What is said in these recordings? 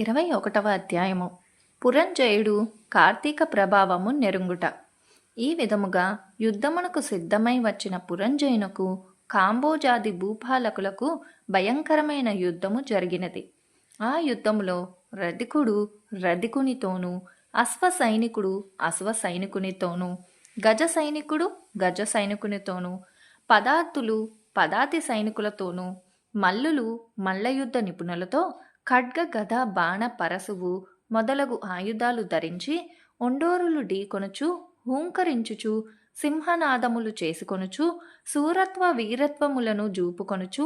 ఇరవై ఒకటవ అధ్యాయము. పురంజయుడు కార్తీక ప్రభావము నెరుంగుట. ఈ విధముగా యుద్ధమునకు సిద్ధమై వచ్చిన పురంజయునకు కాంబోజాది భూపాలకులకు భయంకరమైన యుద్ధము జరిగినది. ఆ యుద్ధములో రధికుడు రధికునితోనూ అశ్వ సైనికుడు అశ్వ సైనికునితోనూ గజ సైనికుడు గజ సైనికునితోనూ పదార్థులు పదాతి సైనికులతోనూ మల్లులు మల్లయుద్ధ నిపుణులతో ఖడ్గ గద బాణ పరసువు మొదలగు ఆయుధాలు ధరించి ఒండోరులు ఢీకొనుచు హూంకరించుచు సింహనాదములు చేసుకొనుచు సూరత్వ వీరత్వములను జూపుకొనుచు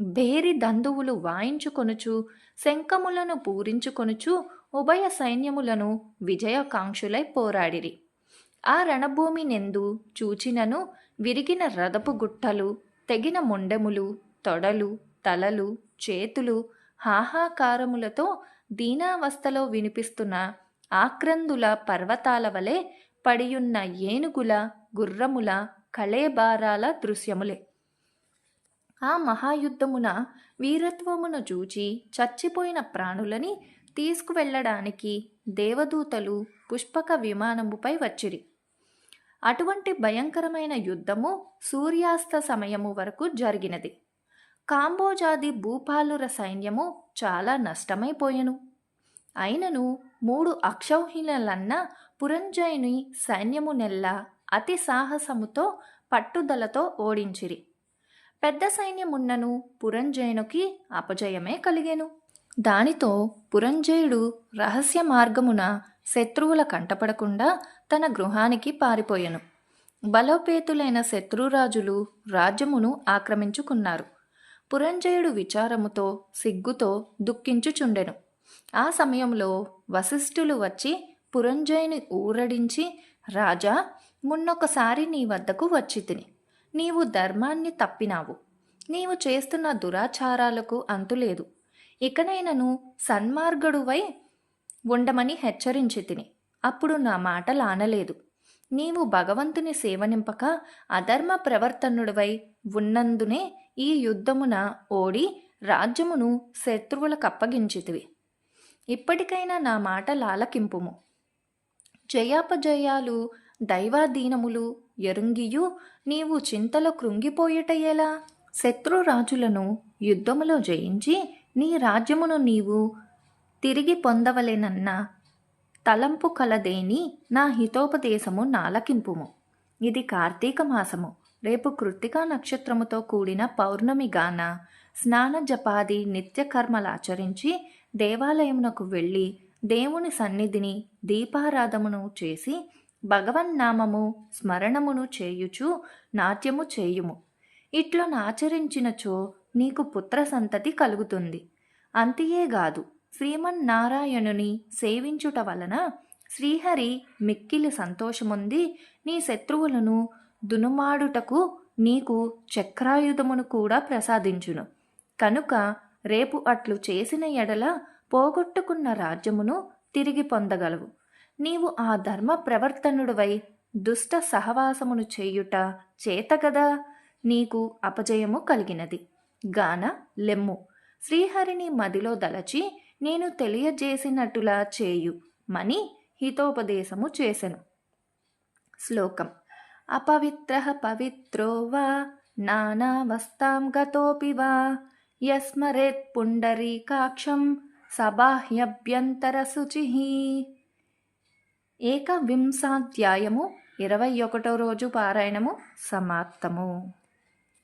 భేరి దందువులు వాయించుకొనుచు శంఖములను పూరించుకొనుచు ఉభయ సైన్యములను విజయకాంక్షులై పోరాడిరి. ఆ రణభూమి నెందు చూచినను విరిగిన రథపు గుట్టలు తెగిన ముండెములు తొడలు తలలు చేతులు హాహాకారములతో దీనావస్థలో వినిపిస్తున్న ఆక్రందుల పర్వతాల వలె పడియున్న ఏనుగుల గుర్రముల కళేబారాల దృశ్యములే. ఆ మహాయుద్ధమున వీరత్వమును చూచి చచ్చిపోయిన ప్రాణులని తీసుకువెళ్ళడానికి దేవదూతలు పుష్పక విమానముపై వచ్చిరి. అటువంటి భయంకరమైన యుద్ధము సూర్యాస్త సమయము వరకు జరిగినది. కాంబోజాది భూపాలుర సైన్యము చాలా నష్టమైపోయెను. అయినను మూడు అక్షౌహిణలన్న పురంజయుని సైన్యము నెల్ల అతి సాహసముతో పట్టుదలతో ఓడించిరి. పెద్ద సైన్యమున్నను పురంజయునికి అపజయమే కలిగేను. దానితో పురంజయుడు రహస్య మార్గమున శత్రువుల కంటపడకుండా తన గృహానికి పారిపోయెను. బలోపేతులైన శత్రురాజులు రాజ్యమును ఆక్రమించుకున్నారు. పురంజయుడు విచారముతో సిగ్గుతో దుఃఖించుచుండెను. ఆ సమయంలో వశిష్ఠులు వచ్చి పురంజయుని ఊరడించి రాజా మున్నొకసారి నీ వద్దకు వచ్చి తిని. నీవు ధర్మాన్ని తప్పినావు. నీవు చేస్తున్న దురాచారాలకు అంతులేదు. ఇకనైనను సన్మార్గుడువై ఉండమని హెచ్చరించి తిని. అప్పుడు నా మాట లానలేదు నీవు భగవంతుని సేవనింపక అధర్మ ప్రవర్తనుడివై ఉన్నందునే ఈ యుద్ధమున ఓడి రాజ్యమును శత్రువులకు అప్పగించితివి. ఇప్పటికైనా నా మాట లాలకింపుము. జయాపజయాలు దైవాధీనములు ఎరుంగియు నీవు చింతలో కృంగిపోయేటయ్యేలా శత్రురాజులను యుద్ధములో జయించి నీ రాజ్యమును నీవు తిరిగి పొందవలేనన్నా తలంపు కలదేని నా హితోపదేశము నాలకింపుము. ఇది కార్తీక మాసము. రేపు కృత్తికా నక్షత్రముతో కూడిన పౌర్ణమిగాన స్నాన జపాది నిత్యకర్మలాచరించి దేవాలయమునకు వెళ్ళి దేవుని సన్నిధిని దీపారాధమును చేసి భగవన్నామము స్మరణమును చేయుచు నాట్యము చేయుము. ఇట్లు నాచరించినచో నీకు పుత్ర సంతతి కలుగుతుంది అంతియేగాదు శ్రీమన్నారాయణుని సేవించుట వలన శ్రీహరి మిక్కిలి సంతోషముంది. నీ శత్రువులను దునుమాడుటకు నీకు చక్రాయుధమును కూడా ప్రసాదించును. కనుక రేపు అట్లు చేసిన ఎడల పోగొట్టుకున్న రాజ్యమును తిరిగి పొందగలవు. నీవు ఆ ధర్మ ప్రవర్తనుడివై దుష్ట సహవాసమును చేయుట చేతగదా నీకు అపజయము కలిగినది. గాన లెమ్ము. శ్రీహరిని మదిలో దలచి నేను తెలియజేసినట్టులా చేయు. మని హితోపదేశము చేసెను. శ్లోకం. అపవిత్ర పవిత్రో వా నానావస్థాం గతోపి వా యస్మరేత్ పుండరీకాక్షం సబాహ్యభ్యంతరశుచి. ఏకవింశాధ్యాయము ఇరవై ఒకటో రోజు పారాయణము సమాప్తము.